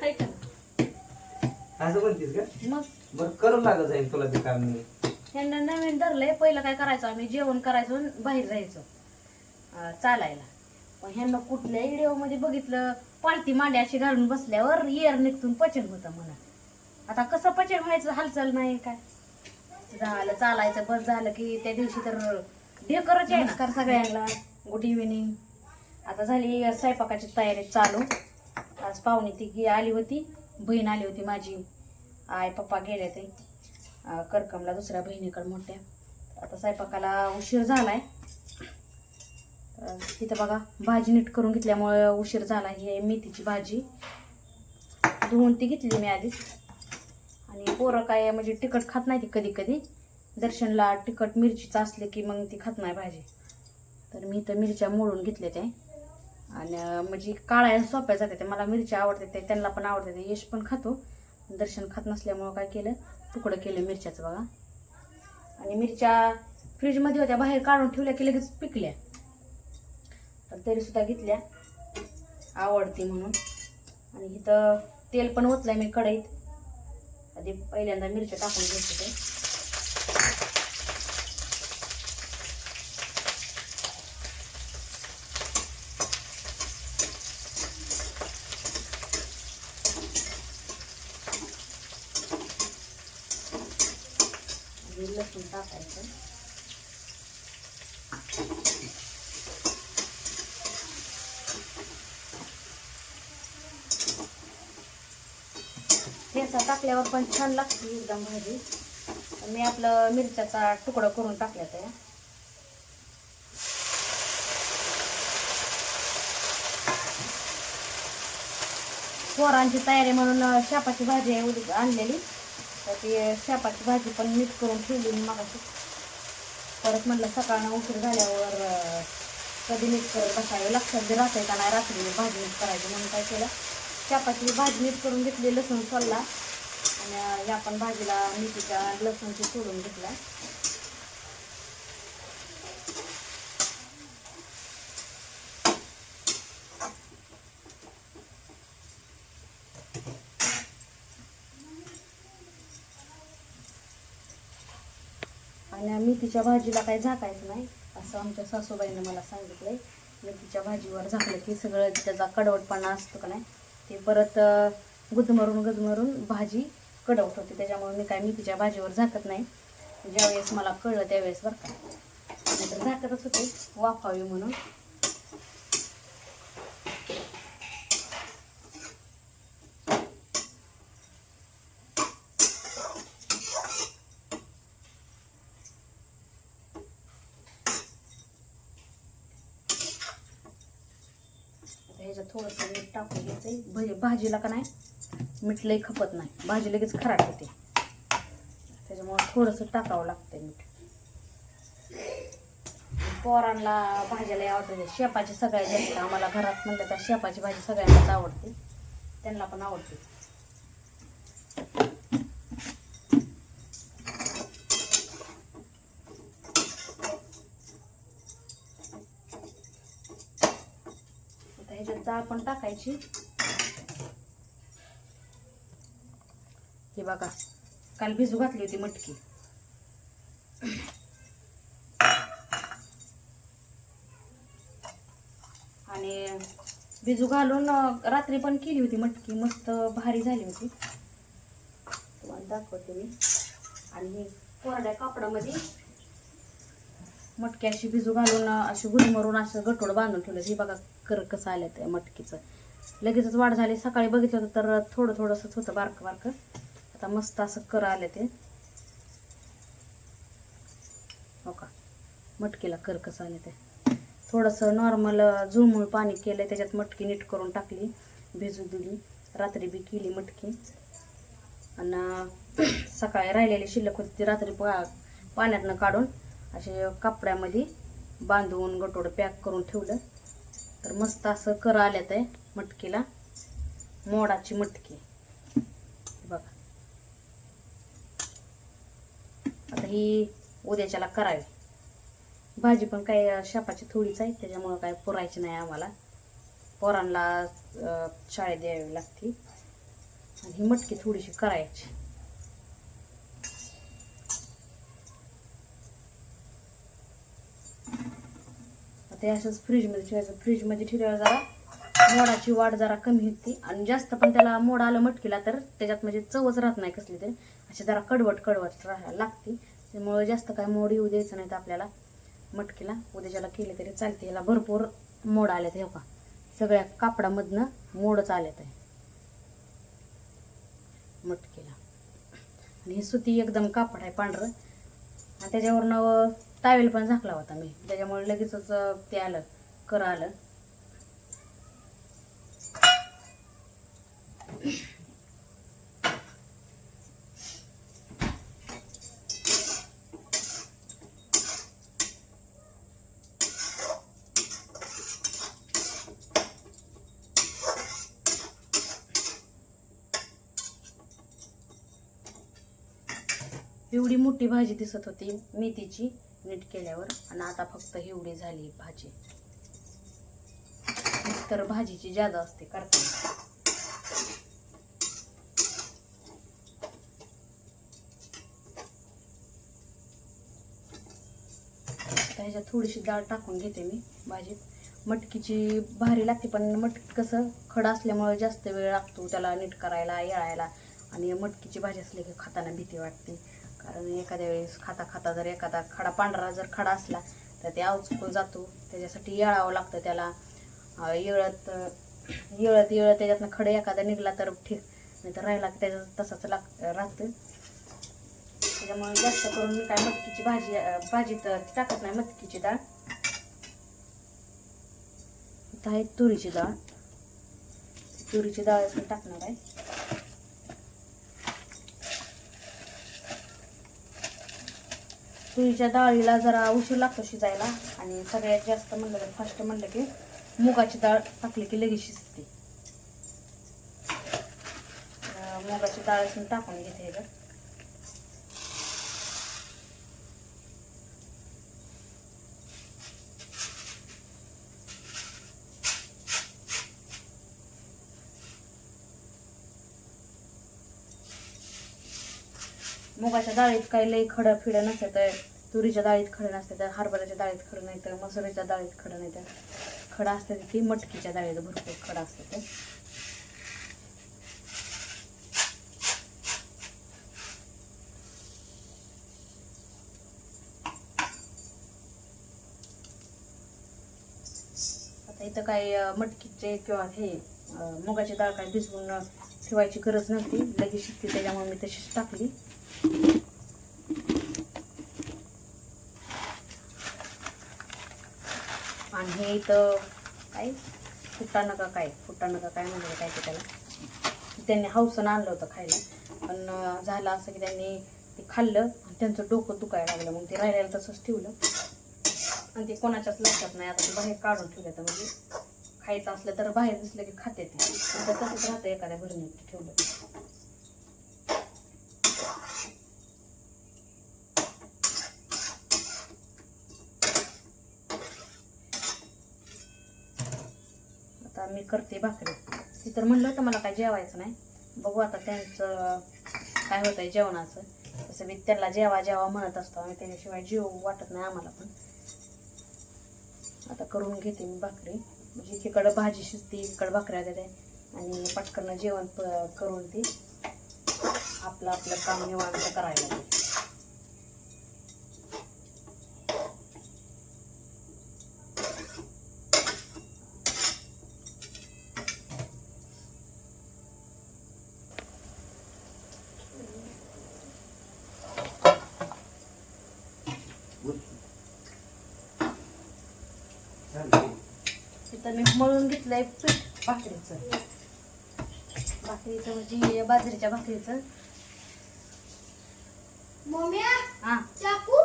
हाय का? ना? असं म्हणतीस का? मग? बरं करू लागत जाईल तुला ते काम मी. ह्यांना नवीन धरलंय पहिलं काय करायचं आम्ही? जेवण करायचो आणि बाहेर जायचो. अं, चालायला. पण ह्यांना कुठल्या व्हिडिओमध्ये बघितलं? पालती मांडी अशी घालून बसल्यावर इयर निघतून पचन होतं म्हणा. आता कसं पचन व्हायचं? हालचाल नाही काय झालं चालायचं बस झालं की त्या दिवशी तर ढेकरच आहे नमस्कार सगळ्यांना. गुड इव्हिनिंग आता झाली स्वयंपाकाची तयारी चालू. आज पाहुणे ती आली होती. बहीण आली होती माझी. आई पप्पा गेले ते करकमला दुसऱ्या बहिणीकडे मोठ्या. आता स्वयंपाकाला उशीर झालाय. तिथं बघा भाजी नीट करून घेतल्यामुळे उशीर झाला ही आहे मेथीची भाजी. धुवून ती घेतली मी आधीच. आणि पोरं काय म्हणजे तिखट खात नाही ती कधी कधी. दर्शनला तिखट मिरचीचं असले की मग ती खात नाही भाजी. तर मी तर मिरच्या मोडून घेतल्या त्या. आणि म्हणजे म्हणजे काळ्या सोप्या जाते मला मिरच्या आवडते ते त्यांना पण आवडते. ते यश पण खातो. दर्शन खात नसल्यामुळं काय केलं? तुकडं केलं मिरच्याचं बघा. आणि मिरच्या फ्रीजमध्ये होत्या बाहेर काढून ठेवल्या की लगेच पिकल्या. तर तरी सुद्धा घेतल्या. आवडते म्हणून. आणि इथं तेल पण ओतलंय मी कढईत. आधी पहिल्यांदा मिरच्या टाकून घेतो ते आणि लसूण टाकायचं ठेचा टाकल्यावर पण छान लागते एकदम भाजी. मी आपलं मिरच्याचा तुकडा करून टाकला त्या. पोरांची तयारी म्हणून शापाची भाजी आणलेली. तर ती शेपाची भाजी पण नीट करून ठेवली मी मागाशी. परत म्हणलं सकाळनं उशीर झाल्यावर कधी नीट करत बसावे लक्षात बी राहतंय का नाही रात्री भाजी नीट करायची म्हणून काय केलं. शेपाची भाजी नीट करून घेतली लसूण सोलला. आणि या पण भाजीला मेथीच्या लसूणची सोडून घेतला आणि मेथीच्या भाजीला काही झाकायचं नाही असं आमच्या सासूबाईनं मला सांगितलंय. मेथीच्या भाजीवर झाकलं की सगळं त्याचा कडवटपणा असतो का नाही ते परत गुदमरून गुदमरून भाजी कडवट होते. त्याच्यामुळे मी काय मेथीच्या भाजीवर झाकत नाही. ज्यावेळेस मला कळलं त्यावेळेस बरं का. नाहीतर झाकतच होते वाफावी म्हणून आता ह्याच्यात थोडंसं मीठ टाकून भाजीला का नाही मीठ लई खपत नाही. भाजी लगेच खराब होते. त्याच्यामुळे थोडंसं टाकावं लागतं मीठ. पोरांना भाज्याला आवडते शेपाची सगळ्यात जास्त आम्हाला घरात म्हणलं तर शेपाची भाजी सगळ्यांनाच आवडते. त्यांना पण आवडते. ह्याच्यात डाळ पण टाकायची. हे बघा काल भिजू घातली होती मटकी. आणि भिजू घालून रात्री पण केली होती मटकी मस्त भारी झाली होती. तुम्हाला दाखवते मी. आणि कोरड्या कापडामध्ये मटकी अशी भिजू घालून अशी गुलमरून असं गठोड बांधून ठेवलं. हे बघा कर कसं आलं त्या मटकीचं. लगेचच वाढ झाली. सकाळी बघितलं होतं तर थोडं थोडंसंच होतं बारकं बारकं. आता मस्त असं कर आलं ते. हो का? मटकीला कर कसं आले ते. थोडंसं नॉर्मल झुळमुळ पाणी केलं त्याच्यात मटकी नीट करून टाकली भिजू दिली. रात्री बी केली मटकी. आणि सकाळी राहिलेली शिल्लक होती ती रात्री पा पाण्यातनं काढून असे कपड्यामध्ये बांधून गटोडं पॅक करून ठेवलं. तर मस्त असं कर आल्यात आहे मटकीला. मोडाची मटकी हे बघा आता ही उद्याच्याला करावी. भाजी पण काही शापाची थोडीच आहे त्याच्यामुळं काय पुरायची नाही आम्हाला. पोरांना अं, शाळेत द्यावी लागते. आणि ही मटकी थोडीशी करायची. ते असंच फ्रीजमध्ये ठेवायचं. फ्रीजमध्ये ठेवल्यावर जरा मोडाची वाढ जरा कमी होती. आणि जास्त पण त्याला मोड आलं मटकीला तर त्याच्यात म्हणजे चवच राहत नाही कसली तरी. अशी जरा कडवट कडवट राहायला लागते. त्यामुळे जास्त काय मोड येऊ द्यायचं नाही तर आपल्याला. मटकीला उद्याच्याला केले तरी चालते. याला भरपूर मोड आलेत हे का सगळ्या कापडामधनं मोडच आलेत आहे मटकीला. आणि हे सुती एकदम कापड आहे पांढरं. आणि त्याच्यावरनं टावेल पण झाकला होता मी. त्याच्यामुळे लगेचच ते आलं. कर आलं. एवढी मोठी भाजी दिसत होती मेथीची नीट केल्यावर. आणि आता फक्त एवढी झाली भाजी. तर भाजीची जादा असते करताना ह्याच्यात थोडीशी डाळ टाकून घेते मी भाजीत. मटकीची भारी लागते पण मटकी कसं खडा असल्यामुळे जास्त वेळ लागतो त्याला नीट करायला येळायला. आणि मटकीची भाजी असली की खाताना भीती वाटते. कारण एखाद्या वेळेस खाता खाता जर एखादा खडा पांढरा जर खडा असला तर ते आवचकून जातो. त्याच्यासाठी येळावं लागतं त्याला. येळत येळत येळत त्याच्यातनं खडे एखादा निघला तर ठीक. नाही तर राहिला की त्याच्यात तसाच लाग राहतं. त्याच्यामुळे जास्त करून मी काय मटकीची भाजी भाजी तर टाकत नाही मटकीची डाळ. इथं आहे तुरीची डाळ. तुरीची डाळ टाकणार आहे. तुरीच्या डाळीला जरा उशीर लागतो शिजायला आणि सगळ्यात जास्त म्हणलं तर फास्ट म्हणलं की मुगाची डाळ टाकली की लगेच शिजते. मुगाची डाळ असून टाकून घेते मुगाच्या डाळीत काही लई खडं फिडं नसतं तर तुरीच्या डाळीत खडं नसतं तर हरभऱ्याच्या डाळीत खडं नाही तर मसुरीच्या डाळीत खडं नाही तर खडं असतं ती मटकीच्या डाळीत भरपूर खडं असतं ते. आता इथं काही मटकीचे किंवा हे मुगाची डाळ काही भिजवून ठेवायची गरज नव्हती. लगेच शिकते त्याच्यामुळे मी तशीच टाकली. आणि इथं काय? फुटाणं का काय? फुटाणं का काय म्हणजे काय ते त्याला? त्यांनी हौसनं आणलं होतं खायला. पण झालं असं की त्यांनी ते खाल्लं आणि त्यांचं डोकं दुखायला लागलं. मग ते राहिलेलं तसंच ठेवलं. आणि ते कोणाच्याच लक्षात नाही. आता ते बाहेर काढून ठेवलं तर म्हणजे खायचं असलं तर बाहेर दिसलं की खाते ते. तसंच राहतं एखाद्या घरी ठेवलं आता मी करते भाकरी. ती तर म्हणलं होतं मला काय जेवायचं नाही. बघू आता त्यांचं काय होतं आहे जेवणाचं. तसं मी त्यांना जेवा जेवा म्हणत असतो. आणि त्याच्याशिवाय जीव वाटत नाही आम्हाला पण. आता करून घेते मी भाकरी. म्हणजे एकीकडं भाजी शिजते इकडं भाकऱ्या देते. आणि पटकन जेवण प- करून ती आपलं आपलं काम निवांत करायला लागेल चालतंय. तिथं मी मळून घेतलंय पीठ भाकरीचं. भाकरीचं म्हणजे बाजरीच्या भाकरीचं. हा. चाकू?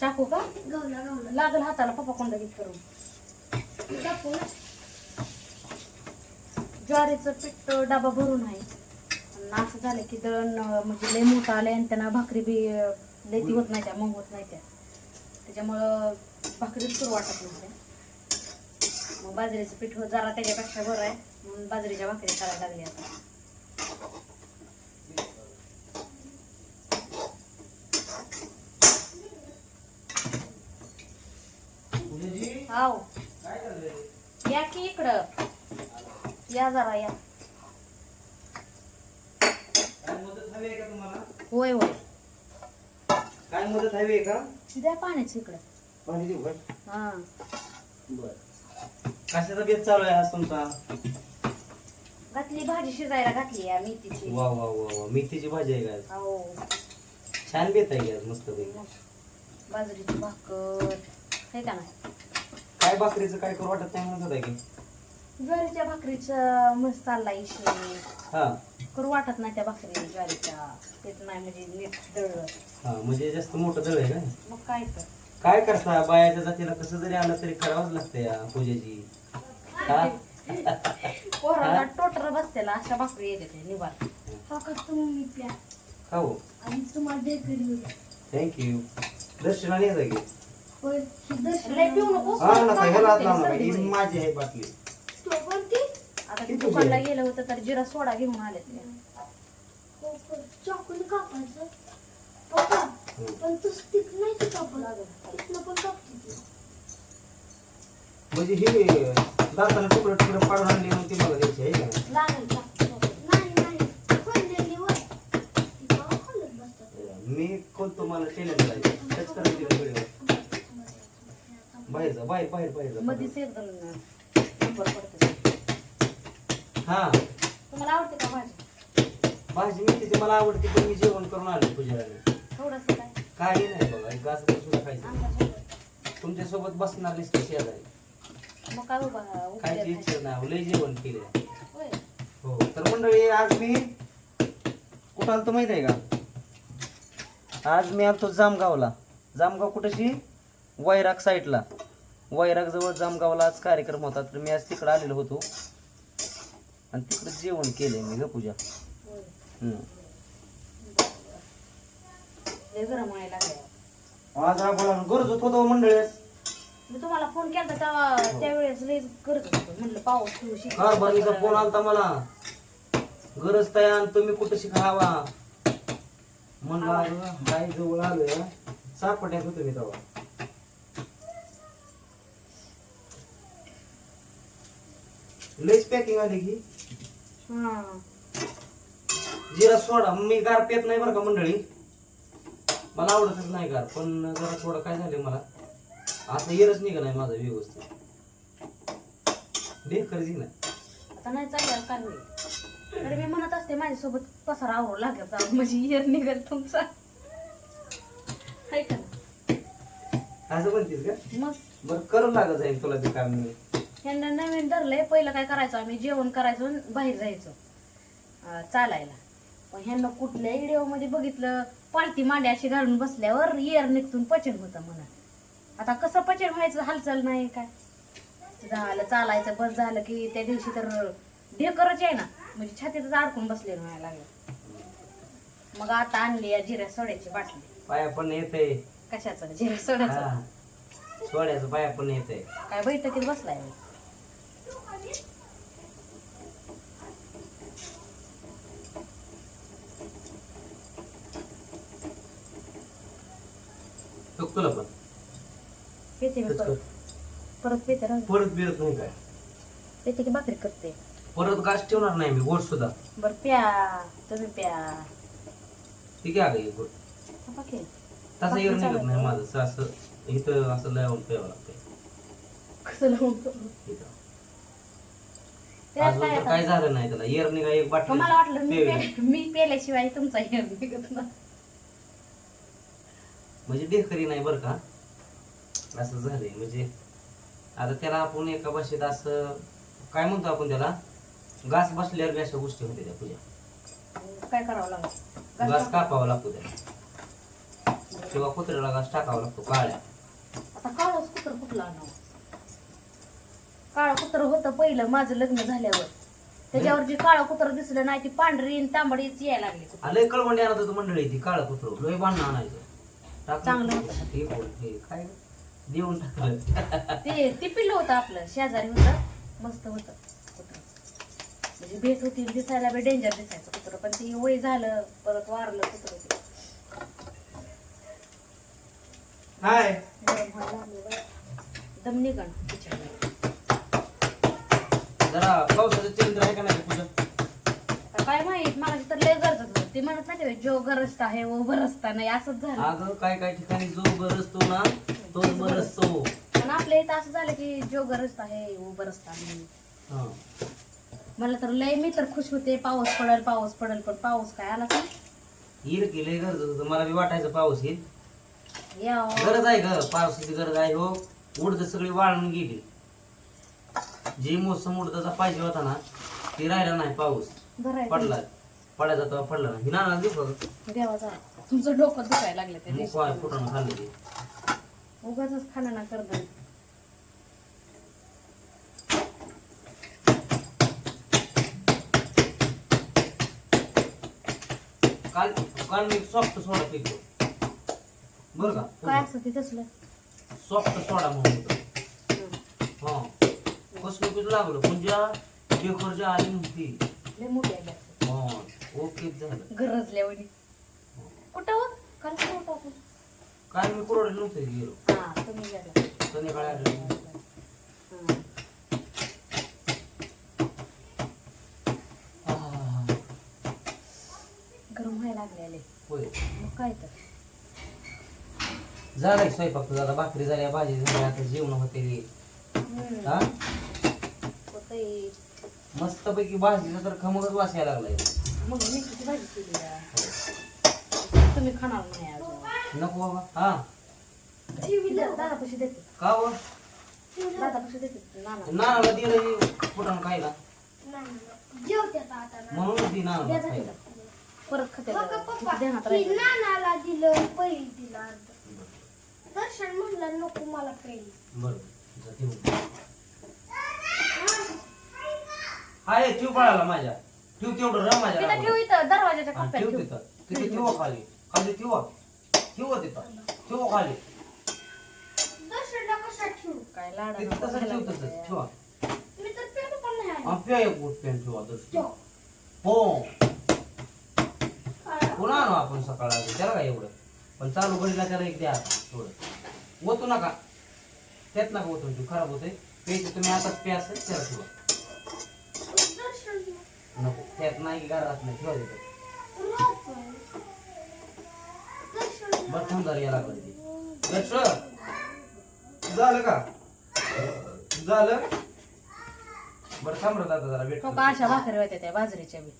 चाकू का? गवला गवला. लागल हाताला पप्पा कोणता गीत करून. चाकू ज्वारीचं पीठ डबा भरून आहे. असं झालं की दळण म्हणजे लय मोठं आलंय आणि त्यांना भाकरी बी लय ती होत नाही त्या मग होत नाही त्या. त्याच्यामुळं भाकरीच सुरू वाटत नसते मग बाजरीचं पीठ हो- जरा त्याच्यापेक्षा बरं आहे. म्हणून बाजरीच्या भाकरी करायला लागली आता. हाव. या की इकडं. या जरा या. काय मदत हवी आहे का तुम्हाला? होय होय. काय मदत हवी आहे का? द्या पाण्याच इकडं. पाणी देऊ का? हा. बर. कशाचा बेत चालू आहे आज तुमचा? घातली भाजी शिजायला घातली या मेथीची. वा वा वा वा. मेथीची भाजी आहे का आज? हो. छान बेत आहे की आज मस्त पैकी? बाजरीची भाकर. हे का नाही? काय भाकरीचं काय करू वाटत नाही म्हणत होता की? ज्वारीच्या भाकरीचं मस्त चालला इशे. हा. करू वाटत नाही त्या भाकरी ज्वारीच्या. तेच नाही म्हणजे नीट दळलं. हा म्हणजे जास्त मोठं दळ आहे का मग काय तर. काय करता? बायाच्या जातीला कसं जरी आलं तरी करावंच लागतं या पूजेची. हा? पोराला टोटर बसतेला अशा भाकरी येते ते निवार फक्त तुम्ही प्या. हो. आणि तुम्हाला देखील होईल थँक्यू दर्शनाने येतं की पण ही लय पिऊ दर्शन नको हा नका ह्याला हात लावू. नका सर्दी ही होईल. माझी आहे बाटली. तो पण ती आता ते दुकानला? गेलं होतं तर जिरा सोडा घेऊन आले ते हो चाकून कापायचं. पप्पा. पण तू स्टिक नाही ती कापत तिथनं पण कापते ती. म्हणजे ही दाताला तुकडं तुकडं पाडून आणली मग ती मला द्यायची आहे का लागेल का? नाही नाही. खोललेली वर ती केव्हा खोलत बसतात. मी कोण तुम्हाला चॅलेंज करायचं टच करायची व्हिडिओ. बाहेर जा बाहेर बाहेर बाहेर जा. मधीच एकदम नंबर पडते. हा. तुम्हाला आवडते का भाजी? भाजी मी तिथे मला आवडते पण मी जेवण करून आलो पूजेला थोडस काय? काही नाही बघा एक गास सुद्धा खायचं आमच्यासोबत तुमच्यासोबत बसणार नसते शेजारी मग काय उभा खायची इच्छा नाही लय जेवण केले होय. हो तर मंडळी आज मी कुठं आलतो माहीत आहे का? आज मी आलतो जामगावला. जामगाव कुठेशी? वैराग साईडला वैराग जवळ जामगावला आज कार्यक्रम होता तर मी आज तिकडे आलेलो होतो. आणि तिकडे जेवण केलंय मी ग पूजा. होय. हम्म. लय गरम व्हायला लागले आज आपण गरजत होतो मंडळी आज. मी तुम्हाला फोन केला तेव्हा त्यावेळेस लय गरज होतं. म्हणलं पाऊस थोडीशी कारभारीचा फोन आलता मला. गरज तयार तुम्ही कुठं शिकावा म्हणलं अगं, बाई जवळ आलोय. होतो मी तेव्हा. लईच पॅकिंग आली की. हा. जिरा सोडा. मी गार पेत नाही बरं का मंडळी? मला आवडतच नाही गार पण जरा थोडं काय झालं मला? आता येरच निघालाय माझा व्यवस्थित. ढेकरच नाही आता नाही चाललं काय होईल तर मी म्हणत असते माझ्यासोबत पसार आवरू लागायचा म्हणजे येर निघेल तुमचा. का? नाही? असं म्हणतीस का? मग? बरं करू लागत जाईल तुला ते काम मी. यांना नवीन धरलंय. पहिलं काय करायचं? आम्ही जेवण करायचो आणि बाहेर जायचो. अं, चालायला. पण ह्यांना कुठल्या व्हिडिओमध्ये बघितलं पालती मांडी अशी घालून बसल्यावर येर निघतून पचन होतं म्हणा. आता कसं पचन व्हायचं हालचाल नाही काय? झालं चालायचं बस झालं की त्या दिवशी तर ढेकरच आहे ना. म्हणजे छातीतच अडकून बसले व्हायला लागलं. मग आता आणली या जिऱ्या सोड्याची बाटली. पाया पण येते. कशाचं? जिऱ्या सोड्याचं? सोड्याचं पाया पण येते. काय बैठकीत बसलाय तुला पण. मी परत. परत पेते राहू दे. परत बिरत नाही काय? की भाकरी करते. परत घास ठेवणार नाही मी गोड सुद्धा. बर प्या. तुम्ही प्या. ठीक आहे अगं गोड. तसं निघत नाही माझं असं- असं इथं असं लावून प्यावं लागतंय. कसं लावून करू? इथं. त्यात अजून काय तर आता? काय झालं नाही त्याला. येर निघा एक मग मला वाटलं मी बाटली पे- मी पेल्याशिवाय तुमचा हेर निघत ना म्हणजे ढेकरी नाही बरं का? असं झालंय. म्हणजे आता त्याला आपण एका भाषेत असं काय म्हणतो आपण त्याला? घास बसल्यावर बी अशा गोष्टी होते त्या पूजा. काय करावं लागलं? घास कापावा लागतो त्याला. किंवा कुत्र्याला घास टाकावा लागतो काळ्या. आता काळच कुत्र कुठलं काळं कुत्र होतं पहिलं माझं लग्न झाल्यावर. त्याच्यावर जे काळं कुत्र दिसलं नाही ती पांढरी आणि तांबडीच यायला लागली. लय कळवंडी आणत होतं मंडळी ती काळं कुत्र. लय बांधणं आणायचं. चांगलं होतं. हे बोल, हे काय देऊन टाकलं. ते ते पिल्लं होतं आपलं शेजारी होतं. मस्त होतं. कुत्रं. म्हणजे भेट होती दिसायला बी डेंजर दिसायचं कुत्रं. पण ते वय झालं परत वारलं कुत्रं ते. हाय. गरम व्हायला लागलं बरं. दम निघण जरा पावसाचं चंद्र आहे का नाही आता काय माहीत मला तर लय गरजत होतं. ते म्हणत नाही का, जो गरजत आहे वो बरसता नाही. असंच झालं. अगं काय काय ठिकाणी जो बरसतो ना तोच बरसतो. पण आपल्या इथं असं झालं की जो गरजत आहे वो बरसता नाही. हा. मला तर लय मी तर खुश होते. पाऊस पडेल पाऊस पडेल पण पाऊस काय आला येईल की लय गरज होतं मला बी वाटायचं पाऊस येईल. या. गरज आहे ग पावसाची गरज आहे हो. उडत सगळी वाळून गेली. जे मोसम उडताचा पाहिजे होता ना ते राहिला नाही पाऊस. बरं पडला. पडायचा तेव्हा पडला. नाही नाना देऊ का देवाचा तुमचं डोकं दुखायला लागलं ते आहे फुटानं खाल्लं? ते उगाच खाणं ना करत. काल काल मी सॉफ्ट सोडा बरं काय का असतं ते तसलं? सॉफ्ट सोडा म्हणून. हं. कसलं किती लागलं? पुंजा आली नव्हती. लय मोठी आहे. बॅग. हा. ओके झालं. गरजल्यावानी. कुठं हो? काल कुठं होतो आपण. काय मी कुरडे नव्हते गेलो. हा तुम्ही गेला. संध्याकाळी आलो हं. आह, गरम व्हायला लागले होय. मग काय तर. झालाय स्वयंपाक तुझा आता भाकरी झाल्या भाजी झाल्या आता जेवण होते. हा? होतंय. मस्त पैकी भाजीचा तर खमगच वास यायला लागलाय. मग मी किती भाजी केली आहे? तुम्ही खाणार नाही अजून नको बाबा हा दादापाशी देते का व दादापाशी देते नाना नानाला दिलं फुटाण खायला ना. म्हणून ती नानाला द्यायचं खायला परत खाते बघा राहिलं नानाला दिलं पहिली दिलं अर्ध दर्शन म्हणला नको मला पहिली बरं जा ठेवून. हाय ठेव पळाला माझ्या ठेव तेवढं माझ्या तिथं. ठेव इथं दरवाजाच्या हा, कप्प्यात ठेव ठेव. तिथं. तिथे ठेवा खाली. खाली ठेवा. ठेवा तिथं. ठेवा खाली. दर्शनला ठेवू? काय लाडा तिथं तसं ठेव तसं ठेवा. मी तर पेन पण नाही आणला. हा, प्या एक बोट पेन ठेवा तसं ठेव. हो. काळा. पुन्हा आणू आपण सकाळला. त्याला काय एवढं? पण चालू घडीला त्याला एक द्या. थोडं ओतू नका. त्यात नका ओतून ठेवू खराब होते प्यायचं तुम्ही आताच प्या त्याला ठेवा. नको. त्यात नाही की घरात नाही. ठेवा तिथं. थंड झालं दर्श का? झालं? बरं दादा जरा तो का अशा भाकरी होत्या त्या बाजरीच्या बी.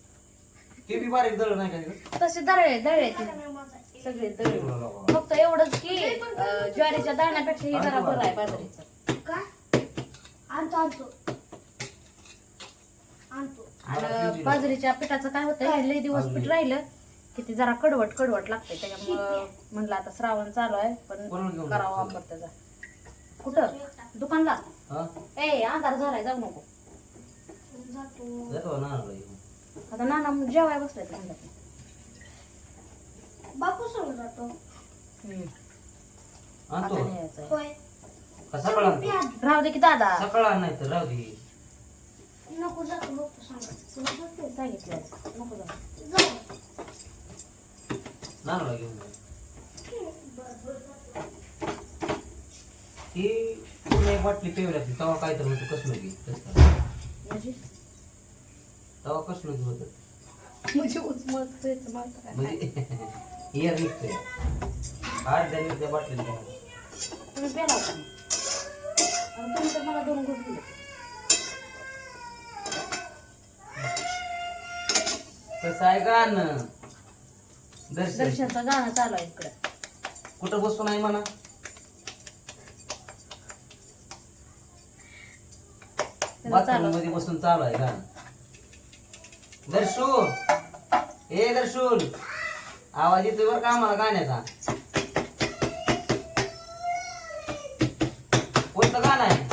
ते बी बारीक दळ नाही का तिथं? तसे दळे दळे ते. माझा सगळे. फक्त एवढंच की अं, ज्वारीच्या दाण्यापेक्षा हे जरा बरं आहे बाजरीचं. काय? आणतो आणतो. आणतो. आणि बाजरीच्या पिठाचं काय होतं हे लय दिवस पीठ राहिलं की ते जरा कडवट कडवट लागतंय. त्याच्यामुळं म्हणलं आता श्रावण चालू आहे पण करावा? वापर त्याचा कुठं? दुकानला? हा? ए अंधार झालाय जाऊ नको. आता नाना जेवाय बसलाय म्हणलं बापू संग जातो. राहू दे की दादा. सकाळ नाही तर राहू दे. नको जातो बापू संग तुला सांगते, सांगितलं नको जाऊ. जाऊ नानाला घेऊन जा ही पूर्ण एक बाटली पेवली असते तेव्हा काय तर होतं कसलं की म्हणजे तेव्हा कसलं की होतं म्हणजे उचमळत जायचं मला तर काय म्हणजे एअर निघतंय त्या तुम्ही होता आणि तुम्ही तर मला दोन गोष्टी कसं आहे गाणं? दर्शन. दर्शनचं गाणं चालू आहे इकडं. कुठं बसून आहे म्हणा. त्याचं बाथरूम चालू मध्ये बसून चालू आहे गाणं. दर्शू ए दर्शून. आवाज येतोय बरं का आम्हाला गाण्याचा? कोणतं गाणं आहे?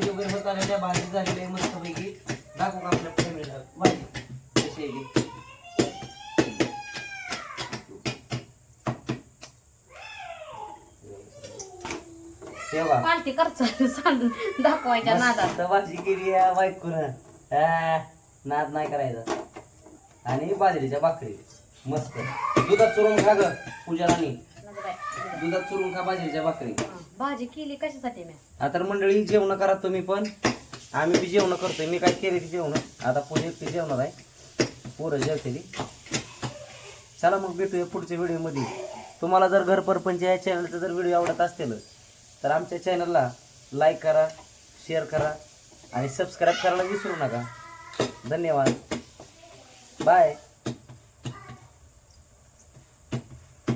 भाकरी वगैरे होत आलेल्या बारीक झालेली आहे मस्तपैकी. दाखवू का आपल्या फॅमिलीला भाजी कशी आहे आणि बाजरीच्या भाकरी. मस्त. दुधात चुरून खा ग पूजा राणी दुधात चुरून खा बाजरीच्या भाकरी. भाजी केली कशासाठी मी आता मंडळी जेवण करा तुम्ही पण. आम्ही बी जेवण करतोय. मी काय केले ती जेवण? आता पोरी एकटी जेवणार आहे. पोरं जेवतेली. चला मग भेटूया पुढच्या व्हिडिओमध्ये. तुम्हाला जर घर परपंच या चॅनलचा जर व्हिडिओ आवडत असतील तर आमच्या चॅनलला लाईक करा शेअर करा आणि सबस्क्राईब करायला विसरू नका. धन्यवाद. बाय